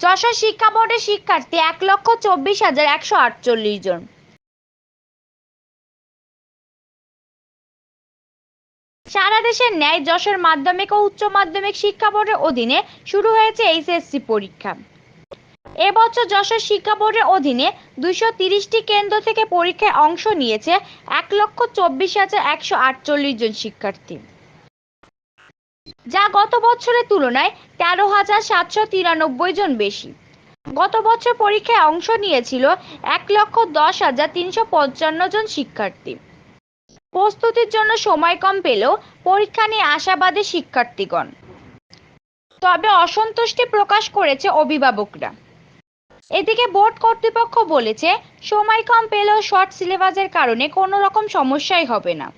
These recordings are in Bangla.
যশোর শিক্ষা বোর্ডের শিক্ষার্থী এক লক্ষ চব্বিশ হাজার একশো আটচল্লিশ জন। সারা দেশের ন্যায় যশোর মাধ্যমিক ও উচ্চ মাধ্যমিক শিক্ষা বোর্ডের অধীনে শুরু হয়েছে এইচএসসি পরীক্ষা। এবছর যশোর শিক্ষা বোর্ডের অধীনে দুশো তিরিশটি কেন্দ্র থেকে পরীক্ষায় অংশ নিয়েছে এক লক্ষ চব্বিশ হাজার একশো আটচল্লিশ জন শিক্ষার্থী। যা গত বছরের তুলনায় তেরো হাজার সাতশো তিরানব্বই জন বেশি। গত বছর পরীক্ষায় অংশ নিয়েছিল এক লক্ষ দশ হাজার তিনশো পঞ্চান্ন জন শিক্ষার্থী। প্রস্তুতির জন্য সময় কম পেলেও পরীক্ষা নিয়ে আশাবাদী শিক্ষার্থীগণ। তবে অসন্তুষ্টি প্রকাশ করেছে অভিভাবকরা। এদিকে বোর্ড কর্তৃপক্ষ বলেছে, সময় কম পেলেও শর্ট সিলেবাসের কারণে কোনো রকম সমস্যাই হবে না।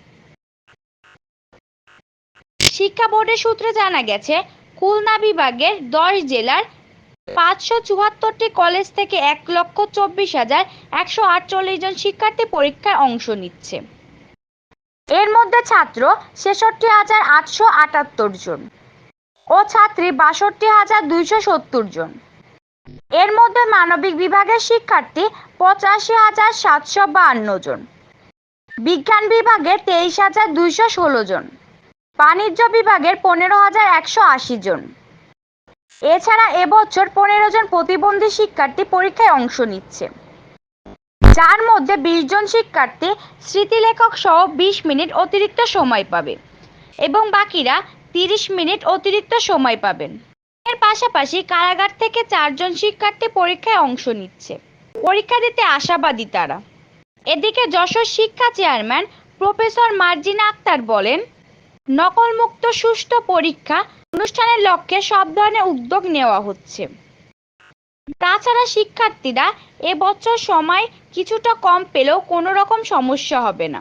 শিক্ষা বোর্ডের সূত্রে জানা গেছে, খুলনা বিভাগের দশ জেলার পাঁচশো চুয়াত্তরটি কলেজ থেকে এক লক্ষ চব্বিশ হাজার একশো আটচল্লিশ জন শিক্ষার্থী পরীক্ষায় অংশ নিচ্ছে। এর মধ্যে ছাত্র ছেষট্টি হাজার আটশো আটাত্তর জন ও ছাত্রী বাষট্টি হাজার দুইশো সত্তর জন। এর মধ্যে মানবিক বিভাগের শিক্ষার্থী পঁচাশি হাজার সাতশো বাহান্ন জন। বিজ্ঞান বিভাগে তেইশ হাজার দুইশো ষোলো জন। বাণিজ্য বিভাগের পনেরো হাজার একশো আশি জন। এছাড়া এবছর পনেরো জন প্রতিবন্ধী শিক্ষার্থী পরীক্ষায় অংশ নিচ্ছে। যার মধ্যে বিশ জন শিক্ষার্থী স্মৃতিলেখক সহ বিশ মিনিট অতিরিক্ত সময় পাবে এবং বাকিরা তিরিশ মিনিট অতিরিক্ত সময় পাবেন। এর পাশাপাশি কারাগার থেকে চারজন শিক্ষার্থী পরীক্ষায় অংশ নিচ্ছে। পরীক্ষা দিতে আশাবাদী তারা। এদিকে যশোর শিক্ষা চেয়ারম্যান প্রফেসর মার্জিনা আক্তার বলেন নকলমুক্ত সুষ্ঠু পরীক্ষা অনুষ্ঠানের লক্ষ্যে সব ধরনের উদ্যোগ নেওয়া হচ্ছে। তাছাড়া শিক্ষার্থীরা এবছর সময় কিছুটা কম পেলেও কোনো রকম সমস্যা হবে না।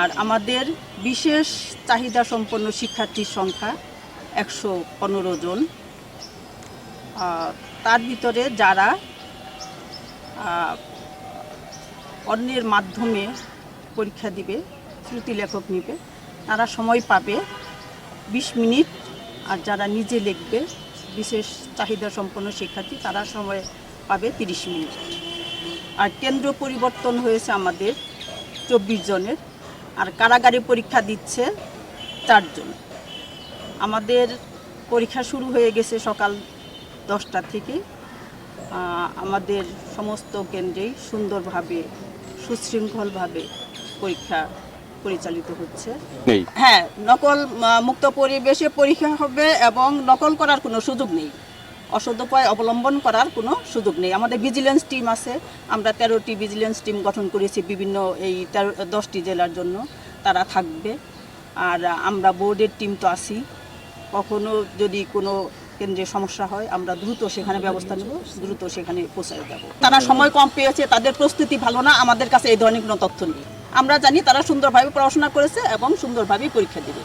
আর আমাদের বিশেষ চাহিদা সম্পন্ন শিক্ষার্থীর সংখ্যা একশো পনেরো জন। তার ভিতরে যারা অন্যের মাধ্যমে পরীক্ষা দিবে, শ্রুতি লেখক নিবে তারা সময় পাবে বিশ মিনিট আর যারা নিজে লিখবে, বিশেষ চাহিদা সম্পন্ন শিক্ষার্থী, তারা সময় পাবে তিরিশ মিনিট। আর কেন্দ্র পরিবর্তন হয়েছে আমাদের চব্বিশ জনের। আর কারাগারে পরীক্ষা দিচ্ছে চারজন। আমাদের পরীক্ষা শুরু হয়ে গেছে সকাল দশটা থেকে। আমাদের সমস্ত কেন্দ্রেই সুন্দরভাবে, সুশৃঙ্খলভাবে পরীক্ষা পরিচালিত হচ্ছে। হ্যাঁ নকল মুক্ত পরিবেশে পরীক্ষা হবে এবং নকল করার কোনো সুযোগ নেই। অসদুপায় অবলম্বন করার কোনো সুযোগ নেই। আমাদের ভিজিলেন্স টিম আছে। আমরা তেরোটি ভিজিলেন্স টিম গঠন করেছি বিভিন্ন এই তেরো দশটি জেলার জন্য। তারা থাকবে। আর আমরা বোর্ডের টিম তো আছি। কখনো যদি কোনো কেন্দ্রে সমস্যা হয়, আমরা দ্রুত সেখানে ব্যবস্থা নেব, দ্রুত সেখানে পৌঁছায় দেব। তারা সময় কম পেয়েছে, তাদের প্রস্তুতি ভালো না, আমাদের কাছে এই ধরনের কোনো তথ্য নেই। আমরা জানি তারা সুন্দরভাবে পড়াশোনা করেছে এবং সুন্দরভাবেই পরীক্ষা দেবে।